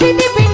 মুর্শিদ